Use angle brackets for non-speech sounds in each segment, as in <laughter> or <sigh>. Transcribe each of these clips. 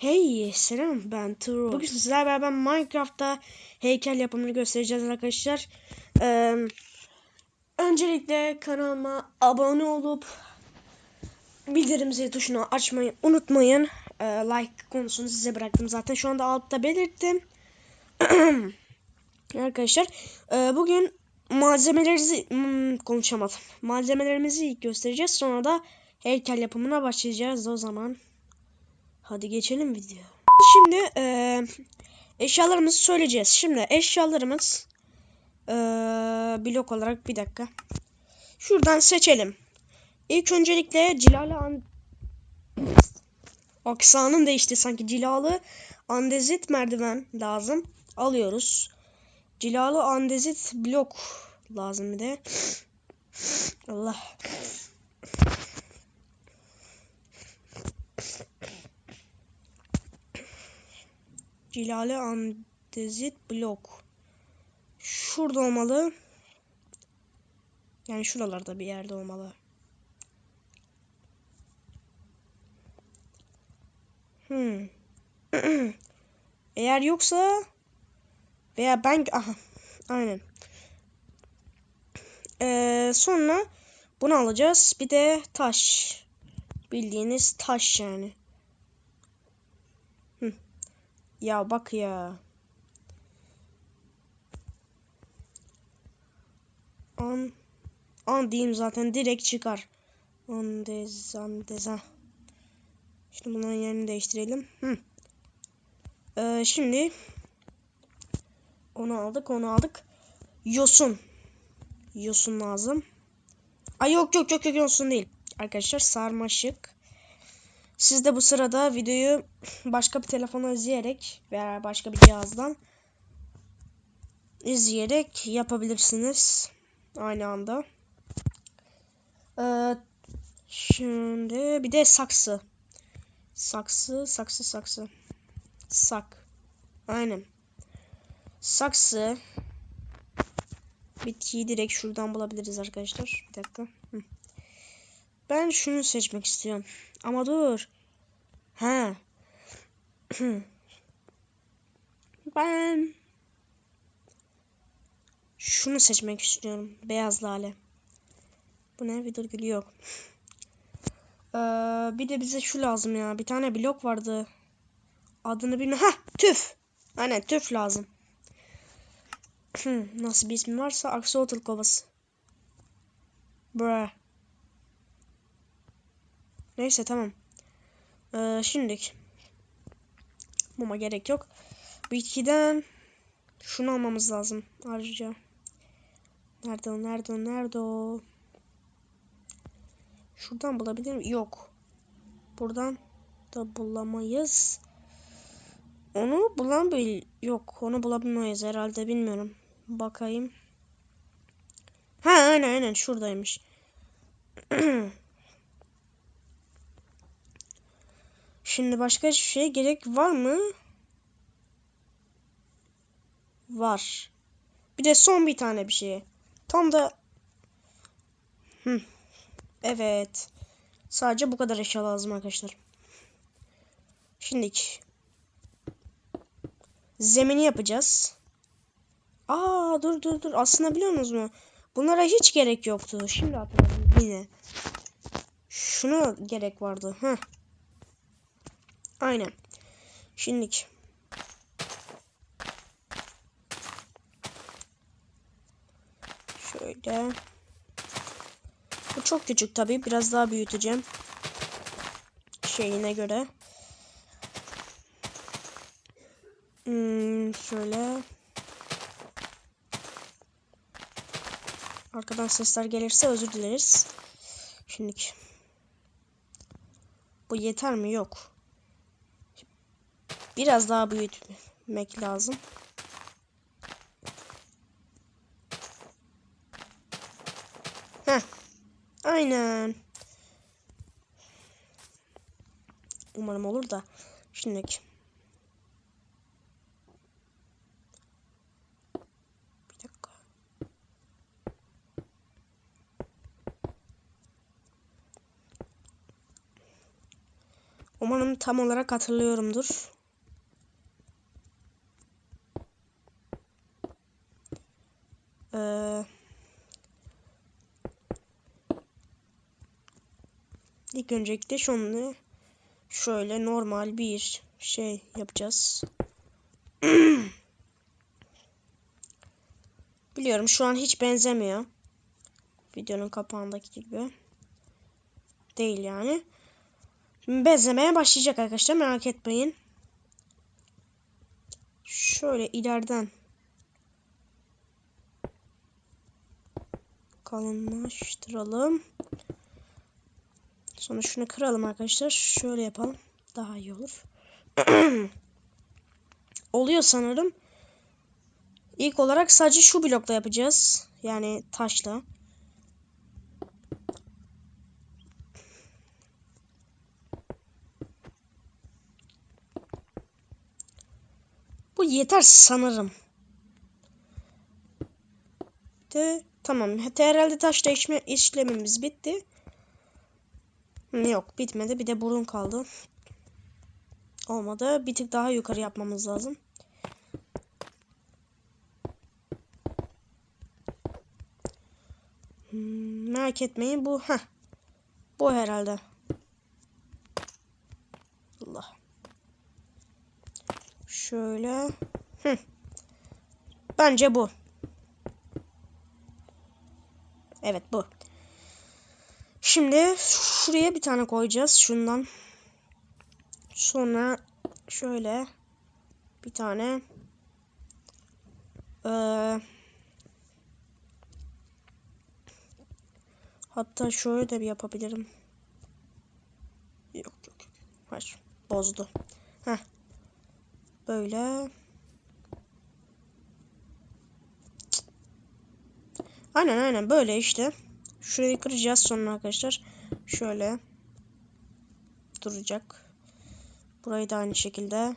Hey selam ben Turo. Bugün sizlerle beraber Minecraft'ta heykel yapımını göstereceğiz arkadaşlar. Ee, öncelikle kanalıma abone olup bildirim zili tuşunu açmayı unutmayın. Ee, like konusunu size bıraktım zaten şu anda altta belirttim. <clears throat> arkadaşlar e, bugün malzemelerimizi hmm, konuşamadım. Malzemelerimizi ilk göstereceğiz sonra da heykel yapımına başlayacağız o zaman. Hadi geçelim video. Şimdi e, eşyalarımızı söyleyeceğiz. Şimdi eşyalarımız e, blok olarak bir dakika. Şuradan seçelim. İlk öncelikle cilalı an aksanım değişti sanki cilalı andezit merdiven lazım. Alıyoruz. Cilalı andezit blok lazım bir de. Allah. Cilale andezit blok. Şurada olmalı. Yani şuralarda bir yerde olmalı. Hmm. <clears throat> Eğer yoksa veya ben aha aynen. Ee, sonra bunu alacağız. Bir de taş. Bildiğiniz taş yani. Hı. Ya bak ya. An an diyeyim zaten direkt çıkar. Andez andeza. Şimdi bunların yerini değiştirelim. Hı. Ee, şimdi onu aldık, onu aldık. Yosun. Yosun lazım. Ay yok yok yok yok yosun değil. Arkadaşlar sarmaşık. Siz de bu sırada videoyu <clears throat> başka bir telefona izleyerek veya başka bir cihazdan izleyerek yapabilirsiniz. Aynı anda. Ee, şimdi bir de saksı. Saksı, saksı, saksı. Sak. Aynen. Saksı. Bitkiyi direkt şuradan bulabiliriz arkadaşlar. Bir dakika. Ben şunu seçmek istiyorum. Ama dur. Ha. <clears throat> ben şunu seçmek istiyorum. Beyaz lale. Bu ne? Bir dur gülü yok. Ee, bir de bize şu lazım ya. Bir tane blok vardı. Adını bilmiyorum. Ha, tüf. Aynen tüf lazım. <clears throat> Nasıl bir ismi varsa Axolotl kovası. Bruh. Neyse tamam. Ee, şimdilik. Muma gerek yok. Bitkiden şunu almamız lazım ayrıca. Nerede o? Nerede o? Nerede o? Şuradan bulabilir miyim? Yok. Buradan da bulamayız. Onu bulan bir yok. Onu bulabilmeyiz herhalde bilmiyorum. Bakayım. Ha aynen aynen şuradaymış. <clears throat> Şimdi başka bir şey gerek var mı? Var. Bir de son bir tane bir şey. Tam da Hı. Evet. Sadece bu kadar eşya lazım arkadaşlar. Şimdi zemini yapacağız. Aa dur dur dur. Aslında biliyor musunuz mu? Bunlara hiç gerek yoktu. Şimdi hatırladım yine. Şuna gerek vardı. Heh. Aynen. Şimdilik. Şöyle. Bu çok küçük tabi. Biraz daha büyüteceğim. Şeyine göre. Hmm, şöyle. Arkadan sesler gelirse özür dileriz. Şimdilik. Bu yeter mi? Yok. Biraz daha büyütmek lazım. Heh. Aynen. Umarım olur da. Şimdiki. Bir dakika. Umarım tam olarak hatırlıyorumdur. Ee, ilk öncelikle şunu şöyle normal bir şey yapacağız. <clears throat> Biliyorum şu an hiç benzemiyor. Videonun kapağındaki gibi. Değil yani. Benzemeye başlayacak arkadaşlar merak etmeyin. Şöyle ileriden kalınlaştıralım. Sonra şunu kıralım arkadaşlar. Şöyle yapalım. Daha iyi olur. <clears throat> Oluyor sanırım. İlk olarak sadece şu blokla yapacağız. Yani taşla. Bu yeter sanırım. De, tamam. Herhalde taş değişme işlemimiz bitti. Yok bitmedi. Bir de burun kaldı. Olmadı. Bir tık daha yukarı yapmamız lazım. Hmm, merak etmeyin bu. Heh. Bu herhalde. Allah. Şöyle. Hı. Bence bu. Evet bu. Şimdi şuraya bir tane koyacağız. Şundan. Sonra şöyle bir tane ee, hatta şöyle de bir yapabilirim. Yok yok yok. Hayır. Bozdu. Heh. Böyle. Aynen aynen böyle işte. Şurayı kıracağız sonra arkadaşlar. Şöyle. Duracak. Burayı da aynı şekilde.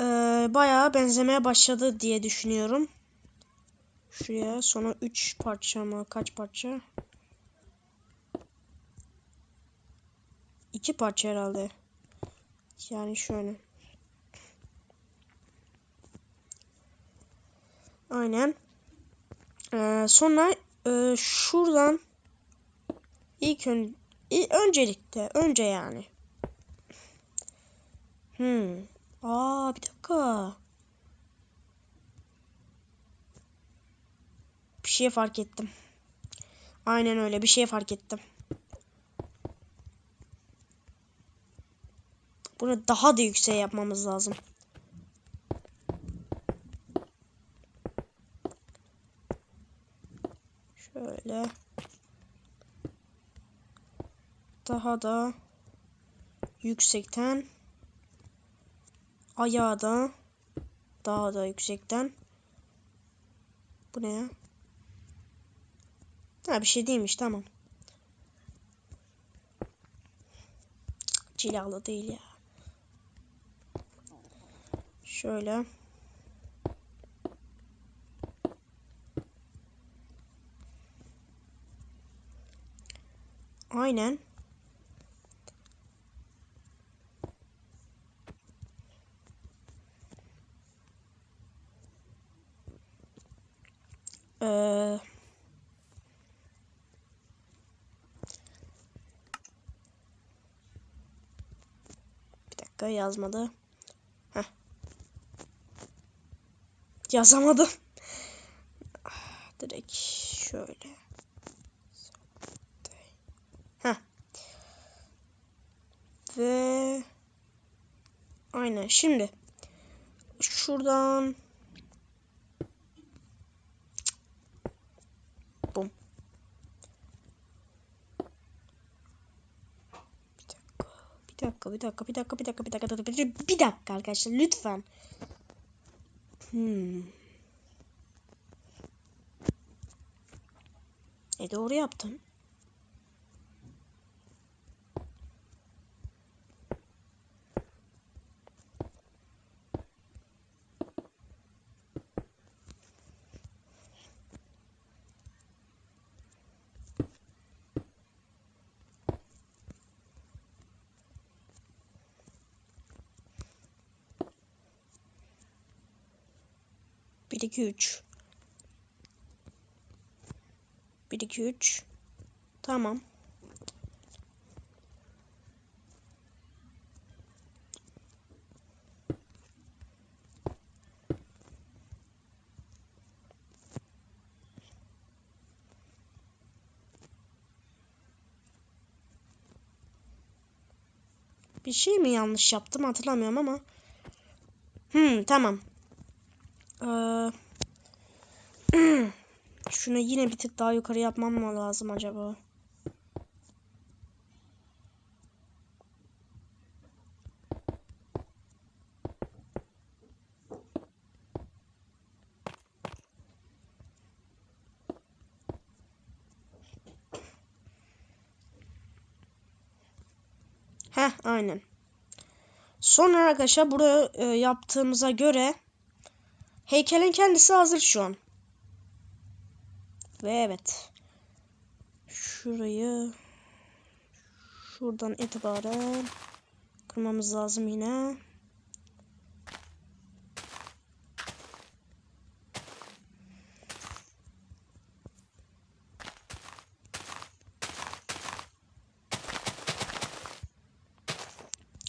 Ee, bayağı benzemeye başladı diye düşünüyorum. Şuraya sonra 3 parça mı? Kaç parça? 2 parça herhalde. Yani şöyle. Aynen. Ee, sonra e, şuradan ilk ön ilk, öncelikle önce yani. Hmm. Aa bir dakika. Bir şey fark ettim. Aynen öyle bir şey fark ettim. Bunu daha da yüksek yapmamız lazım. Şöyle. Daha da yüksekten ayağı da daha da yüksekten bu ne ya? Ha bir şey değilmiş tamam. Cilalı değil ya. Şöyle. Aynen. Ee, bir dakika yazmadı. Heh. Yazamadım. Direkt şöyle. Heh. Ve aynen şimdi şuradan bum. Bir dakika, bir dakika, bir dakika, bir dakika, bir dakika, bir dakika, bir dakika, bir dakika arkadaşlar lütfen. Hmm. E doğru yaptım. 1 2 3 1 2 3 Tamam. Bir şey mi yanlış yaptım hatırlamıyorum ama. Hmm tamam. Ee, <clears throat> şunu yine bir tık daha yukarı yapmam mı lazım acaba? Heh aynen. Sonra arkadaşlar buraya e, yaptığımıza göre heykelin kendisi hazır şu an. Ve evet. Şurayı şuradan itibaren kırmamız lazım yine.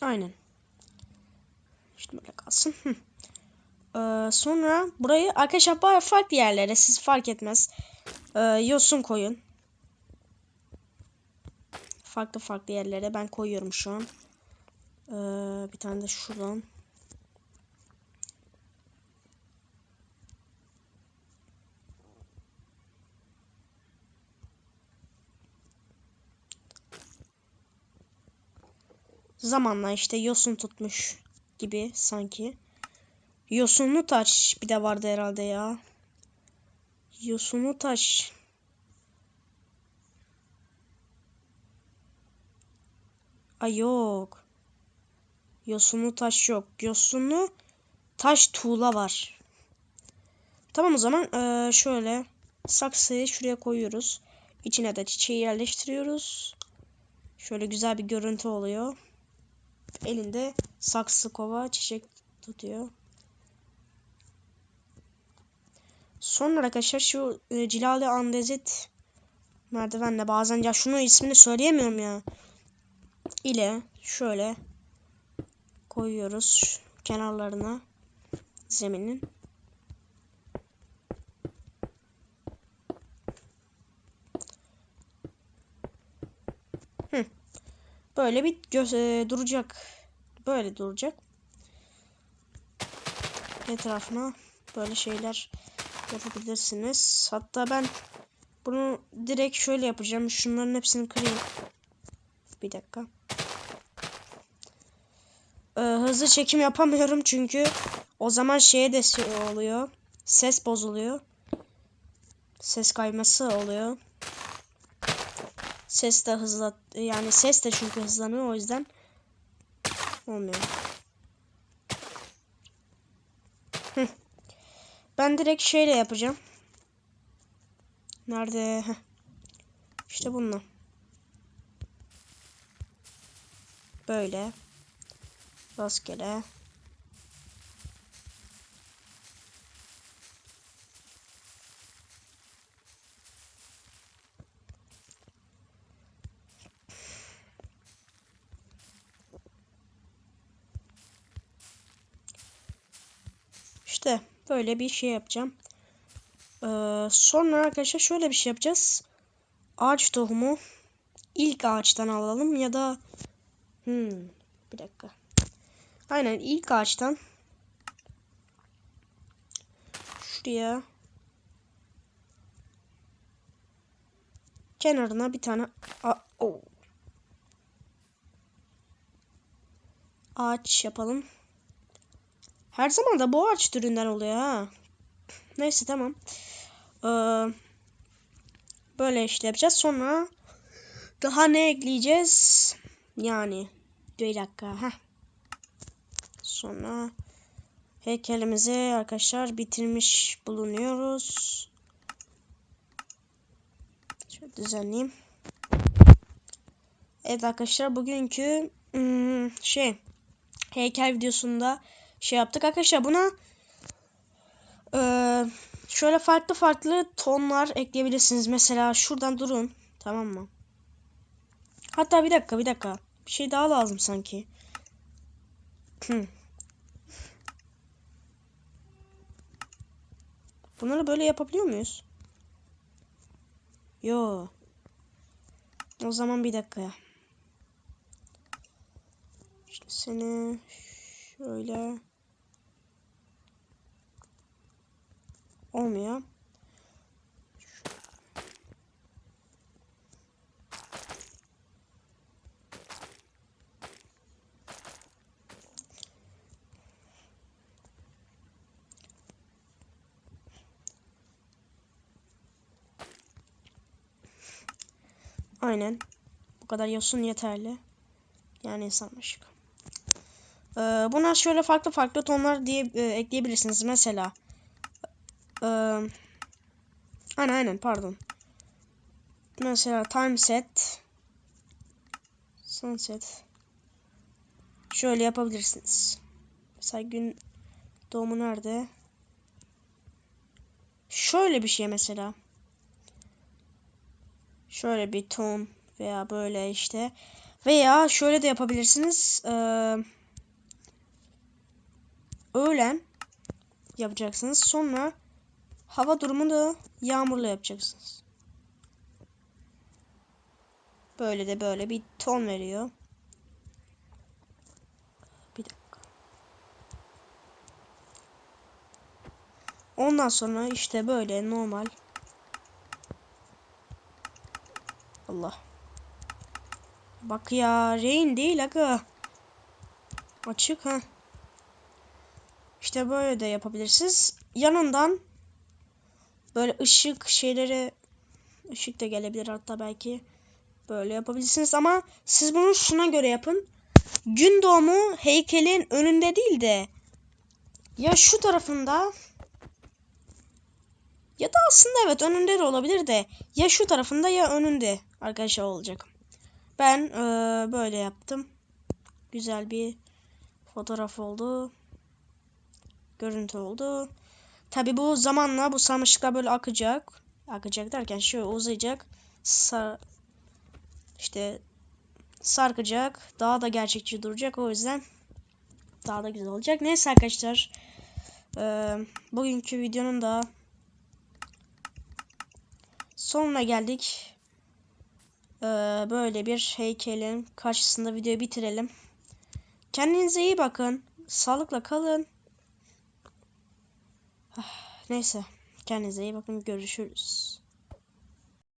Aynen. İşte böyle kalsın. Ee, sonra burayı arkadaşlar farklı yerlere siz fark etmez. Ee, yosun koyun. Farklı farklı yerlere ben koyuyorum şu an. Ee, bir tane de şuradan. Zamanla işte yosun tutmuş gibi sanki. Yosunlu taş bir de vardı herhalde ya. Yosunlu taş. Ay yok. Yosunlu taş yok. Yosunlu taş tuğla var. Tamam o zaman ee, şöyle saksıyı şuraya koyuyoruz. İçine de çiçeği yerleştiriyoruz. Şöyle güzel bir görüntü oluyor. Elinde saksı kova çiçek tutuyor. Sonra arkadaşlar şu e, Cilali Andezit merdivenle bazen ya şunu ismini söyleyemiyorum ya. ile şöyle koyuyoruz kenarlarına zeminin. Böyle bir e, duracak. Böyle duracak. Etrafına böyle şeyler yapabilirsiniz. Hatta ben bunu direkt şöyle yapacağım. Şunların hepsini kırayım. Bir dakika. Ee, hızlı çekim yapamıyorum çünkü o zaman şeye de şey oluyor. Ses bozuluyor. Ses kayması oluyor. Ses de hızla yani ses de çünkü hızlanıyor o yüzden olmuyor. Ben direkt şeyle yapacağım. Nerede? Heh. İşte bununla. Böyle. Rastgele. İşte böyle bir şey yapacağım. Ee, sonra arkadaşlar şöyle bir şey yapacağız. Ağaç tohumu ilk ağaçtan alalım ya da hmm, bir dakika. Aynen ilk ağaçtan şuraya kenarına bir tane A oh. ağaç yapalım. Her zaman da bu ağaç türünden oluyor ha. Neyse tamam. Ee, böyle işte yapacağız. Sonra daha ne ekleyeceğiz? Yani bir dakika. Heh. Sonra heykelimizi arkadaşlar bitirmiş bulunuyoruz. Şöyle düzenleyeyim. Evet arkadaşlar bugünkü hmm, şey heykel videosunda şey yaptık arkadaşlar buna Ee, şöyle farklı farklı tonlar ekleyebilirsiniz. Mesela şuradan durun. Tamam mı? Hatta bir dakika bir dakika. Bir şey daha lazım sanki. Hı. <clears throat> Bunları böyle yapabiliyor muyuz? Yo. O zaman bir dakika. Şimdi seni şöyle olmuyor. Aynen. Bu kadar yosun yeterli. Yani sarmaşık. Ee, buna şöyle farklı farklı tonlar diye e, ekleyebilirsiniz. Mesela e, aynen aynen pardon. Mesela time set sunset şöyle yapabilirsiniz. Mesela gün doğumu nerede? Şöyle bir şey mesela. Şöyle bir ton veya böyle işte. Veya şöyle de yapabilirsiniz. Ee, öğlen yapacaksınız. Sonra hava durumunu da yağmurlu yapacaksınız. Böyle de böyle bir ton veriyor. Bir dakika. Ondan sonra işte böyle normal. Allah. Bak ya rain değil aga. Açık ha. İşte böyle de yapabilirsiniz. Yanından böyle ışık şeyleri ışık da gelebilir hatta belki böyle yapabilirsiniz ama siz bunu şuna göre yapın. Gün doğumu heykelin önünde değil de ya şu tarafında ya da aslında evet önünde de olabilir de ya şu tarafında ya önünde arkadaşlar olacak. Ben e, böyle yaptım. Güzel bir fotoğraf oldu. Görüntü oldu. Tabi bu zamanla bu sarmaşıklar böyle akacak. Akacak derken şöyle uzayacak. Sar işte sarkacak. Daha da gerçekçi duracak. O yüzden daha da güzel olacak. Neyse arkadaşlar. E, bugünkü videonun da sonuna geldik. Ee, böyle bir heykelin karşısında videoyu bitirelim. Kendinize iyi bakın. Sağlıkla kalın. Ah, neyse. Kendinize iyi bakın. Görüşürüz.